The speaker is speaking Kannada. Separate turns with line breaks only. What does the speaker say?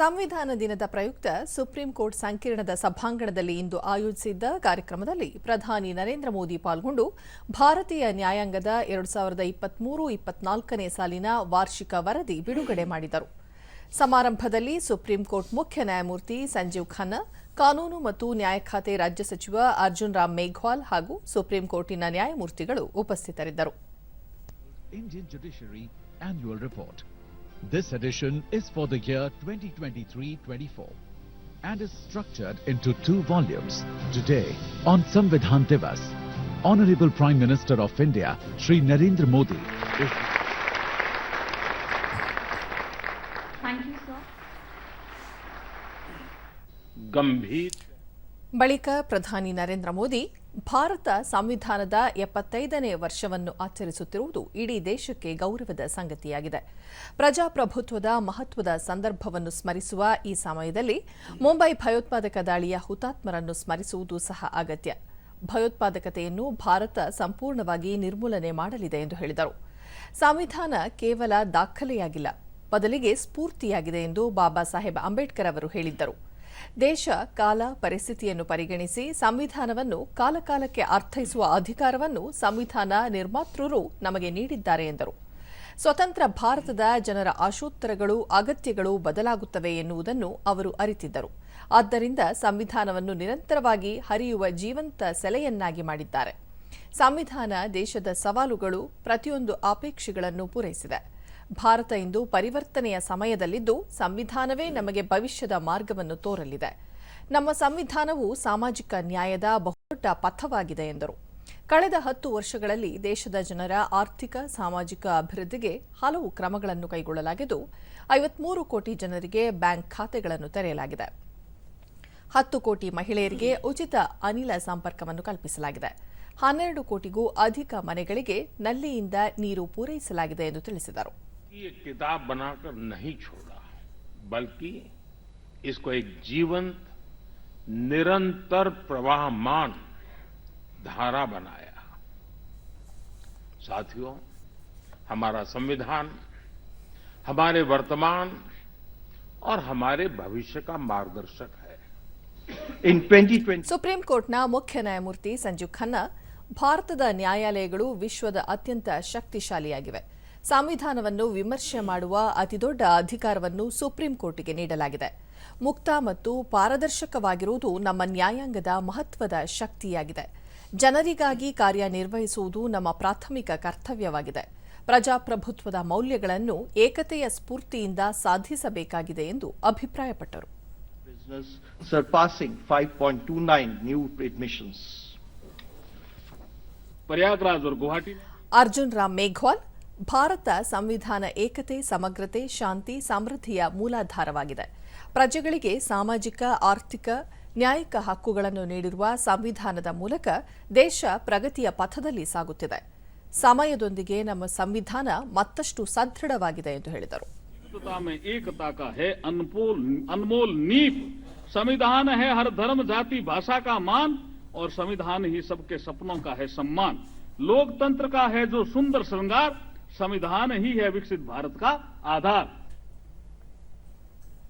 ಸಂವಿಧಾನ ದಿನದ ಪ್ರಯುಕ್ತ ಸುಪ್ರೀಂ ಕೋರ್ಟ್ ಸಂಕೀರ್ಣದ ಸಭಾಂಗಣದಲ್ಲಿ ಇಂದು ಆಯೋಜಿಸಿದ್ದ ಕಾರ್ಯಕ್ರಮದಲ್ಲಿ ಪ್ರಧಾನಿ ನರೇಂದ್ರ ಮೋದಿ ಪಾಲ್ಗೊಂಡು ಭಾರತೀಯ ನ್ಯಾಯಾಂಗದ ಎರಡು ಸಾವಿರದ ಇಪ್ಪತ್ಮೂರು, ಇಪ್ಪತ್ನಾಲ್ಕನೇ ಸಾಲಿನ ವಾರ್ಷಿಕ ವರದಿ ಬಿಡುಗಡೆ ಮಾಡಿದರು. ಸಮಾರಂಭದಲ್ಲಿ ಸುಪ್ರೀಂ ಕೋರ್ಟ್ ಮುಖ್ಯ ನ್ಯಾಯಮೂರ್ತಿ ಸಂಜೀವ್ ಖನ್ನಾ, ಕಾನೂನು ಮತ್ತು ನ್ಯಾಯ ಖಾತೆ ರಾಜ್ಯ ಸಚಿವ ಅರ್ಜುನ್ ರಾಮ್ ಮೇಘ್ವಾಲ್ ಹಾಗೂ ಸುಪ್ರೀಂ ಕೋರ್ಟಿನ ನ್ಯಾಯಮೂರ್ತಿಗಳು ಉಪಸ್ಥಿತರಿದ್ದರು.
This edition is for the year 2023-24 and is structured into two volumes. Today, on Samvidhan Divas, Honorable Prime Minister of India, Sri Narendra Modi is...
Thank you, sir.
Gambhir
ಬಳಿಕ ಪ್ರಧಾನಿ ನರೇಂದ್ರ ಮೋದಿ ಭಾರತ ಸಂವಿಧಾನದ ಎಪ್ಪತ್ತೈದನೇ ವರ್ಷವನ್ನು ಆಚರಿಸುತ್ತಿರುವುದು ಇಡೀ ದೇಶಕ್ಕೆ ಗೌರವದ ಸಂಗತಿಯಾಗಿದೆ. ಪ್ರಜಾಪ್ರಭುತ್ವದ ಮಹತ್ವದ ಸಂದರ್ಭವನ್ನು ಸ್ಮರಿಸುವ ಈ ಸಮಯದಲ್ಲಿ ಮುಂಬೈ ಭಯೋತ್ಪಾದಕ ದಾಳಿಯ ಹುತಾತ್ಮರನ್ನು ಸ್ಮರಿಸುವುದು ಸಹ ಅಗತ್ಯ. ಭಯೋತ್ಪಾದಕತೆಯನ್ನು ಭಾರತ ಸಂಪೂರ್ಣವಾಗಿ ನಿರ್ಮೂಲನೆ ಮಾಡಲಿದೆ ಎಂದು ಹೇಳಿದರು. ಸಂವಿಧಾನ ಕೇವಲ ದಾಖಲೆಯಾಗಿಲ್ಲ, ಬದಲಿಗೆ ಸ್ಫೂರ್ತಿಯಾಗಿದೆ ಎಂದು ಬಾಬಾ ಸಾಹೇಬ್ ಅಂಬೇಡ್ಕರ್ ಅವರು ಹೇಳಿದ್ದರು. ದೇಶ ಕಾಲ ಪರಿಸ್ಥಿತಿಯನ್ನು ಪರಿಗಣಿಸಿ ಸಂವಿಧಾನವನ್ನು ಕಾಲಕಾಲಕ್ಕೆ ಅರ್ಥೈಸುವ ಅಧಿಕಾರವನ್ನು ಸಂವಿಧಾನ ನಿರ್ಮಾತೃರು ನಮಗೆ ನೀಡಿದ್ದಾರೆ ಎಂದರು. ಸ್ವತಂತ್ರ ಭಾರತದ ಜನರ ಆಶೋತ್ತರಗಳು, ಅಗತ್ಯಗಳು ಬದಲಾಗುತ್ತವೆ ಎನ್ನುವುದನ್ನು ಅವರು ಅರಿತಿದ್ದರು. ಆದ್ದರಿಂದ ಸಂವಿಧಾನವನ್ನು ನಿರಂತರವಾಗಿ ಹರಿಯುವ ಜೀವಂತ ಸೆಲೆಯನ್ನಾಗಿ ಮಾಡಿದ್ದಾರೆ. ಸಂವಿಧಾನ ದೇಶದ ಸವಾಲುಗಳು ಪ್ರತಿಯೊಂದು ಅಪೇಕ್ಷೆಗಳನ್ನು ಪೂರೈಸಿದೆ. ಭಾರತ ಇಂದು ಪರಿವರ್ತನೆಯ ಸಮಯದಲ್ಲಿದ್ದು ಸಂವಿಧಾನವೇ ನಮಗೆ ಭವಿಷ್ಯದ ಮಾರ್ಗವನ್ನು ತೋರಲಿದೆ. ನಮ್ಮ ಸಂವಿಧಾನವು ಸಾಮಾಜಿಕ ನ್ಯಾಯದ ಬಹುದೊಡ್ಡ ಪಥವಾಗಿದೆ ಎಂದರು. ಕಳೆದ ಹತ್ತು ವರ್ಷಗಳಲ್ಲಿ ದೇಶದ ಜನರ ಆರ್ಥಿಕ, ಸಾಮಾಜಿಕ ಅಭಿವೃದ್ಧಿಗೆ ಹಲವು ಕ್ರಮಗಳನ್ನು ಕೈಗೊಳ್ಳಲಾಗಿದ್ದು, ಐವತ್ಮೂರು ಕೋಟಿ ಜನರಿಗೆ ಬ್ಯಾಂಕ್ ಖಾತೆಗಳನ್ನು ತೆರೆಯಲಾಗಿದೆ. ಹತ್ತು ಕೋಟಿ ಮಹಿಳೆಯರಿಗೆ ಉಚಿತ ಅನಿಲ ಸಂಪರ್ಕವನ್ನು ಕಲ್ಪಿಸಲಾಗಿದೆ. ಹನ್ನೆರಡು ಕೋಟಿಗೂ ಅಧಿಕ ಮನೆಗಳಿಗೆ ನಲ್ಲಿಯಿಂದ ನೀರು ಪೂರೈಸಲಾಗಿದೆ ಎಂದು ತಿಳಿಸಿದರು.
ये किताब बनाकर नहीं छोड़ा बल्कि इसको एक जीवंत निरंतर प्रवाहमान धारा बनाया साथियों हमारा संविधान हमारे वर्तमान और हमारे भविष्य का मार्गदर्शक है
In 2020,
ಸುಪ್ರೀಂ ಕೋರ್ಟ್ನ ಮುಖ್ಯ ನ್ಯಾಯಮೂರ್ತಿ ಸಂಜೀವ್ ಖನ್ನಾ ಭಾರತದ ನ್ಯಾಯಾಲಯಗಳು ವಿಶ್ವದ ಅತ್ಯಂತ ಶಕ್ತಿಶಾಲಿಯಾಗಿವೆ ಸಂವಿಧಾನವನ್ನು ವಿಮರ್ಶೆ ಮಾಡುವ ಅತಿದೊಡ್ಡ ಅಧಿಕಾರವನ್ನು ಸುಪ್ರೀಂ ಕೋರ್ಟ್ಗೆ ನೀಡಲಾಗಿದೆ. ಮುಕ್ತ ಮತ್ತು ಪಾರದರ್ಶಕವಾಗಿರುವುದು ನಮ್ಮ ನ್ಯಾಯಾಂಗದ ಮಹತ್ವದ ಶಕ್ತಿಯಾಗಿದೆ. ಜನರಿಗಾಗಿ ಕಾರ್ಯನಿರ್ವಹಿಸುವುದು ನಮ್ಮ ಪ್ರಾಥಮಿಕ ಕರ್ತವ್ಯವಾಗಿದೆ. ಪ್ರಜಾಪ್ರಭುತ್ವದ ಮೌಲ್ಯಗಳನ್ನು ಏಕತೆಯ ಸ್ಫೂರ್ತಿಯಿಂದ ಸಾಧಿಸಬೇಕಾಗಿದೆ ಎಂದು ಅಭಿಪ್ರಾಯಪಟ್ಟರು. ಅರ್ಜುನ್ ರಾಮ್ ಮೇಘ್ವಾಲ್ ಭಾರತ ಸಂವಿಧಾನ ಏಕತೆ ಸಮಗ್ರತೆ ಶಾಂತಿ ಸಮೃದ್ಧಿಯ ಮೂಲಾಧಾರವಾಗಿದೆ ಪ್ರಜೆಗಳಿಗೆ ಸಾಮಾಜಿಕ ಆರ್ಥಿಕ ನ್ಯಾಯಿಕ ಹಕ್ಕುಗಳನ್ನು ನೀಡಿರುವ ಸಂವಿಧಾನದ ಮೂಲಕ ದೇಶ ಪ್ರಗತಿಯ ಪಥದಲ್ಲಿ ಸಾಗುತ್ತಿದೆ ಸಮಯದೊಂದಿಗೆ ನಮ್ಮ ಸಂವಿಧಾನ ಮತ್ತಷ್ಟು ಸದೃಢವಾಗಿದೆ ಎಂದು ಹೇಳಿದರು
विविधता में एकता का है अनमोल अनमोल नींव संविधान है हर धर्म जाति भाषा का मान और संविधान ही सबके सपनों का है सम्मान लोकतंत्र का है जो सुंदर श्रृंगार संविधान ही है विकसित भारत का आधार।